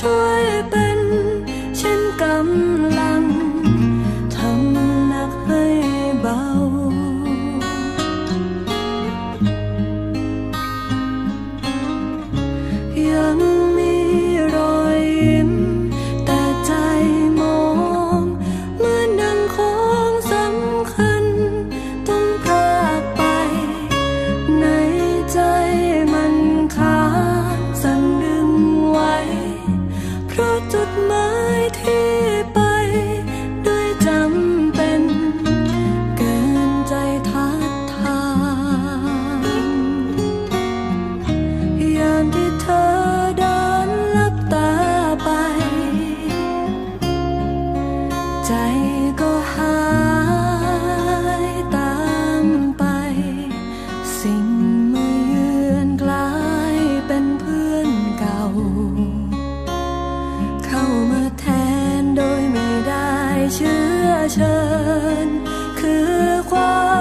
ช่วยเป็นเช่นกำลัง เพราะจุดหมายที่ไปด้วยจำเป็นเกินใจทัดทานยามที่เธอเดินลับตาไป ใจก็หาย 真，刻画